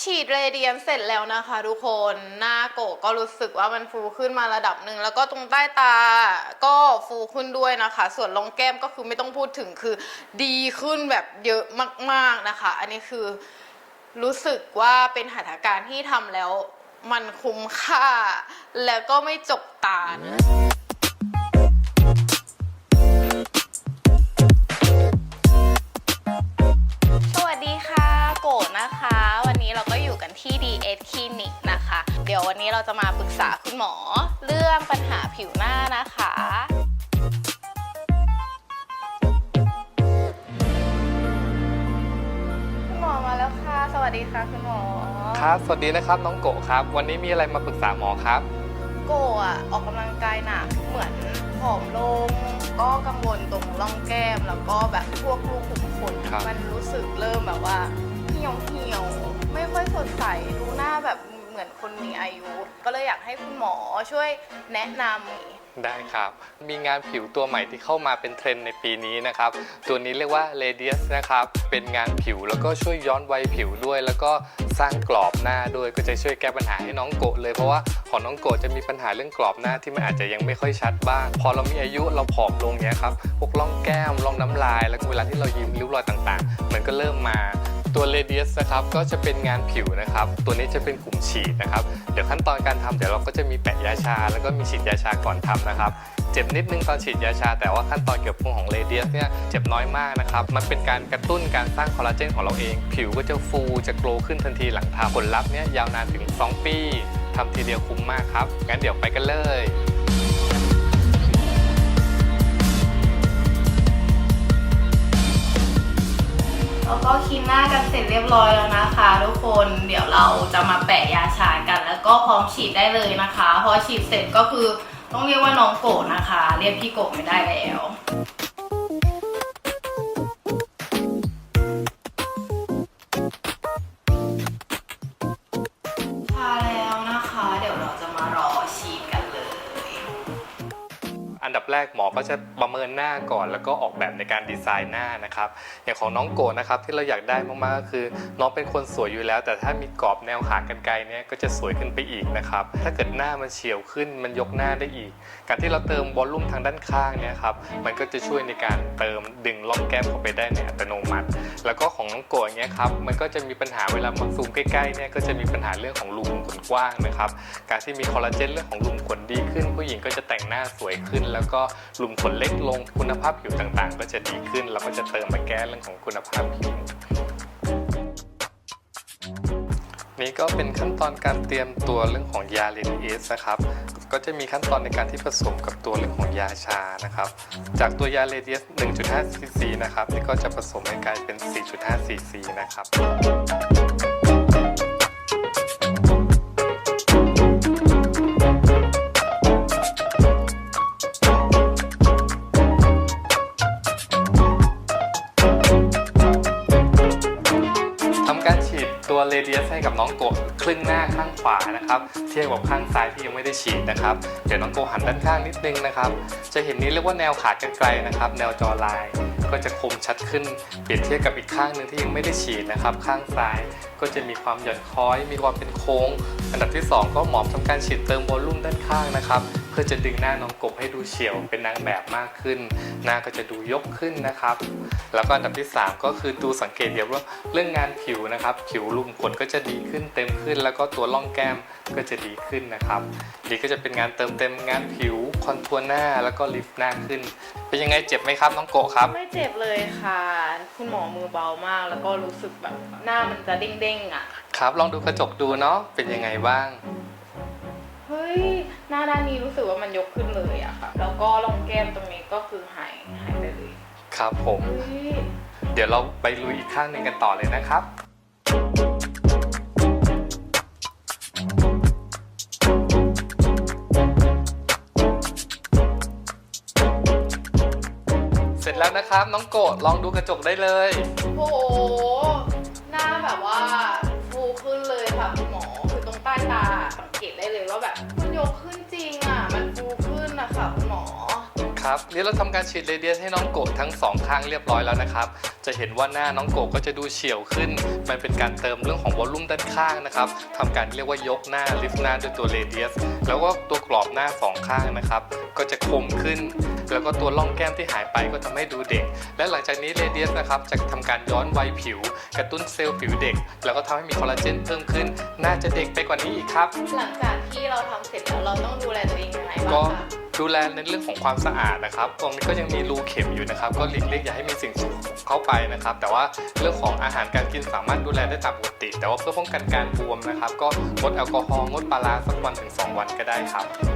ฉีดเรเดียนเสร็จแล้วนะคะทุกคนหน้าโกก็รู้สึกว่ามันฟูขึ้นมาระดับหนึ่งแล้วก็ตรงใต้ตาก็ฟูขึ้นด้วยนะคะ ส่วนรองแก้มก็คือไม่ต้องพูดถึงคือดีขึ้นแบบเยอะมาก ๆนะคะ อันนี้คือรู้สึกว่าเป็นหัตถการที่ทำแล้วมันคุ้มค่า แล้วก็ไม่จกตานะ ราจะมาปรึกษาคุณหมอ เรื่องปัญหาผิวหน้านะคะคุณหมอมาแล้วค่ะ สวัสดีค่ะคุณหมอ ครับสวัสดีนะครับน้องโกะครับ วันนี้มีอะไรมาปรึกษาหมอครับ โกะอะออกกำลังกายหนักเหมือนผอมลง ก็กังวลตรงร่องแก้ม แล้วก็แบบพวกรูขุมขนครับ มันรู้สึกเริ่มแบบว่าเหี่ยวเหี่ยวๆไม่ค่อยสดใสดูหน้าแบบ เหมือนคนมีอายุ ก็เลยอยากให้คุณหมอช่วยแนะนำ ได้ครับ มีงานผิวตัวใหม่ที่เข้ามาเป็นเทรนด์ในปีนี้นะครับ ตัวนี้เรียกว่า Radius นะครับ เป็นงานผิวแล้วก็ช่วยย้อนวัยผิวด้วย แล้วก็สร้างกรอบหน้าด้วย ก็จะช่วยแก้ปัญหาให้น้องโกะเลย เพราะว่าของน้องโกะจะมีปัญหาเรื่องกรอบหน้าที่มันอาจจะยังไม่ค่อยชัดบ้าง พอเรามีอายุเราผอมลงเนี้ยครับ พวกร่องแก้ม ร่องน้ำลาย แล้วก็เวลาที่เรายิ้มริ้วรอยต่างๆ มันก็เริ่มมา ตัว Radius นะครับก็จะเป็นงานผิวนะครับ ตัวนี้จะเป็นกลุ่มฉีดนะครับ เดี๋ยวขั้นตอนการทำเดี๋ยวเราก็จะมีแปะยาชา แล้วก็มีฉีดยาชาก่อนทำนะครับ เจ็บนิดนึงตอนฉีดยาชา แต่ว่าขั้นตอนเกี่ยวกับของ Radius เนี่ยเจ็บน้อยมากนะครับ มันเป็นการกระตุ้นการสร้างคอลลาเจนของเราเอง ผิวก็จะฟูจะโกลขึ้นทันทีหลังทำผลลัพธ์เนี่ยยาวนานถึง 2 ปีทำทีเดียวคุ้มมากครับงั้นเดี๋ยวไปกันเลย นหน้ากันเสร็จเรียบร้อยแล้วนะคะทุกคนเดี๋ยวเราจะมาแปะยาชากัน แล้วก็พร้อมฉีดได้เลยนะคะ พอฉีดเสร็จก็คือต้องเรียกว่าน้องโกะนะคะ เรียกพี่โกะไม่ได้แล้ว แรกหมอก็จะประเมินหน้าก่อน แล้วก็ออกแบบในการดีไซน์หน้านะครับ อย่างของน้องโกนะครับที่เราอยากได้มากๆก็คือ น้องเป็นคนสวยอยู่แล้ว แต่ถ้ามีกรอบแนวขากรรไกรเนี่ยก็จะสวยขึ้นไปอีกนะครับถ้าเกิดหน้ามันเฉียวขึ้นมันยกหน้าได้อีก การที่เราเติมวอลลุ่มทางด้านข้างเนี่ยครับมันก็จะช่วยในการเติมดึงร่องแก้มเข้าไปได้ในอัตโนมัติ แล้วก็ของน้องโกอย่างเงี้ยครับมันก็จะมีปัญหาเวลามาซูมใกล้ๆเนี่ยก็จะมีปัญหาเรื่องของรูขุมขนกว้างนะครับการที่มีคอลลาเจนเรื่องของรูขุมขนดีขึ้น ผู้หญิงก็จะแต่งหน้าสวยขึ้น แล้วก็รูขุมขนเล็กลงคุณภาพผิวต่างๆ ก็จะดีขึ้นแล้วก็จะเติมมาแก้เรื่องของคุณภาพผิวนี่ก็เป็นขั้นตอนการเตรียมตัวเรื่องของยาเรนเอสนะครับ ก็จะมีขั้นตอนในการที่ผสมกับตัวเรื่องของยาชานะครับ จากตัวยาเรเดียส1.5ซีซีนะครับนี่ก็จะผสมให้กลายเป็น 4.5ซีซีนะครับ เรเดียสให้กับน้องโกะครึ่งหน้าข้างขวานะครับ เทียบกับข้างซ้ายที่ยังไม่ได้ฉีดนะครับ เดี๋ยวน้องโกะหันด้านข้างนิดนึงนะครับ จะเห็นนี้เรียกว่าแนวขากรรไกรนะครับ แนวจอลายก็จะคมชัดขึ้น เปรียบเทียบกับอีกข้างหนึ่งที่ยังไม่ได้ฉีดนะครับ ข้างซ้ายก็จะมีความหย่อนคล้อย มีความเป็นโค้ง อันดับที่ 2 ก็หมอมทำการฉีดเติมวอลลุ่มด้านข้างนะครับ พื่อจะดึงหน้าน้องกบให้ดูเฉียวเป็นนางแบบมากขึ้น หน้าก็จะดูยกขึ้นนะครับ แล้วก็อันดับที่ 3 ก็คือดูสังเกตเดียวว่าเรื่องงานผิวนะครับ ผิวลุ่มขนก็จะดีขึ้นเต็มขึ้น แล้วก็ตัวร่องแก้มก็จะดีขึ้นนะครับนี่ก็จะเป็นงานเติมเต็มงานผิวคอนทัวร์หน้าแล้วก็ลิฟต์หน้าขึ้น เป็นยังไงเจ็บไหมครับน้องโกะครับ ไม่เจ็บเลยค่ะ คุณหมอมือเบามาก แล้วก็รู้สึกแบบหน้ามันจะเด้งๆอะ ครับ ลองดูกระจกดูเนาะเป็นยังไงบ้างเฮ้ ยหน้าด้านนี้รู้สึกว่ามันยกขึ้นเลยอะค่ะ แล้วก็รองแก้มตรงนี้ก็คือหายหายไปเลยครับผม เฮ้ยเดี๋ยวเราไปลุยอีกข้างหนึ่งกันต่อเลยนะครับ เสร็จแล้วนะครับน้องโกะลองดูกระจกได้เลยโหหน้าแบบว่าฟูขึ้นเลยค่ะคุณหมอคือตรง ใต้ตาสังเกตได้เลยว่าแบบมันยกขึ้นจริงอะ มันฟูขึ้นนะคะคุณหมอคครับนี่เราทำการฉีดเรเดียสให้น้องโกะทั้งสองข้างเรียบร้อยแล้วนะครับ จะเห็นว่าหน้าน้องโกะก็จะดูเฉียวขึ้น มันเป็นการเติมเรื่องของวอลลุ่มด้านข้างนะครับทำการเรียกว่ายกหน้าลิฟต์หน้าด้วยตัวเรเดียส แล้วก็ตัวกรอบหน้าสองข้างนะครับ ก็จะคมขึ้นแล้วก็ตัวร่องแก้มที่หายไปก็ทำให้ดูเด็ก และหลังจากนี้เรเดียสนะครับจะทำการย้อนวัยผิว กระตุ้นเซลล์ผิวเด็ก แล้วก็ทำให้มีคอลลาเจนเพิ่มขึ้น น่าจะเด็กไปกว่านี้อีกครับ หลังจากที่เราทำเสร็จแล้วเราต้องดูแลตัวเองยังไงก็บ้างคะดูแลในเรื่องของความสะอาดนะครับ ตรงนี้ก็ยังมีรูเข็มอยู่นะครับ ก็หลีกเลี่ยงอย่าให้มีสิ่งสกปรกเข้าไปนะครับ แต่ว่าเรื่องของอาหารการกินสามารถดูแลได้ตามปกติ แต่ว่าเพื่อป้องกันการบวมนะครับ ก็งดแอลกอฮอล์งดปลาร้าสักวันถึง 2 วันก็ได้ครับ